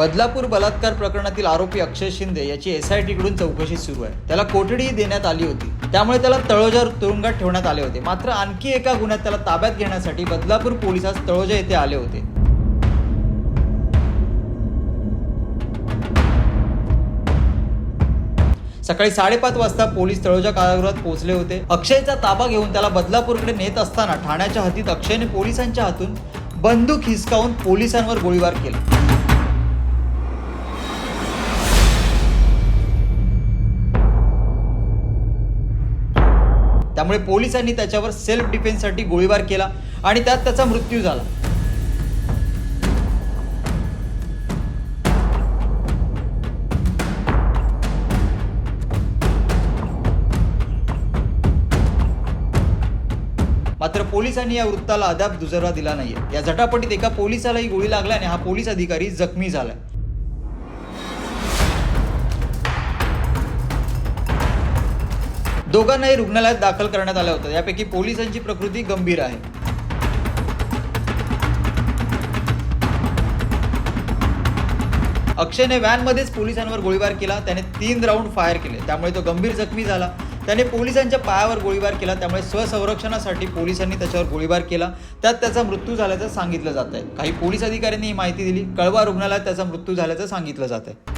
बदलापूर बलात्कार प्रकरणातील आरोपी अक्षय शिंदे याची एस आय टीकडून चौकशी सुरू आहे. त्याला कोठडीही देण्यात आली होती. त्यामुळे त्याला तळोजा तुरुंगात ठेवण्यात आले होते. मात्र आणखी एका गुन्ह्यात त्याला ताब्यात घेण्यासाठी बदलापूर पोलिसात तळोजा येथे आले होते. सकाळी साडेपाच वाजता पोलीस तळोजा कारागृहात पोहोचले होते. अक्षयचा ताबा घेऊन त्याला बदलापूरकडे नेत असताना ठाण्याच्या हद्दीत अक्षयने पोलिसांच्या हातून बंदूक हिसकावून पोलिसांवर गोळीबार केला. त्यामुळे पोलिसांनी त्याच्यावर सेल्फ डिफेन्ससाठी गोळीबार केला आणि त्यात त्याचा मृत्यू झाला. मात्र पोलिसांनी या वृत्ताला अद्याप दुजरा दिला नाहीये. या झटापटीत एका पोलिसालाही गोळी लागल्याने हा पोलीस अधिकारी जखमी झालाय. दोघांनाही रुग्णालयात दाखल करण्यात आलं होतं. यापैकी पोलिसांची प्रकृती गंभीर आहे. अक्षयने व्हॅनमध्येच पोलिसांवर गोळीबार केला. त्याने तीन राऊंड फायर केले. त्यामुळे तो गंभीर जखमी झाला. त्याने पोलिसांच्या पायावर गोळीबार केला. त्यामुळे स्वसंरक्षणासाठी पोलिसांनी त्याच्यावर गोळीबार केला. त्यात त्याचा मृत्यू झाल्याचं सांगितलं जात आहे काही पोलीस अधिकाऱ्यांनी ही माहिती दिली. कळवा रुग्णालयात त्याचा मृत्यू झाल्याचं सांगितलं जात आहे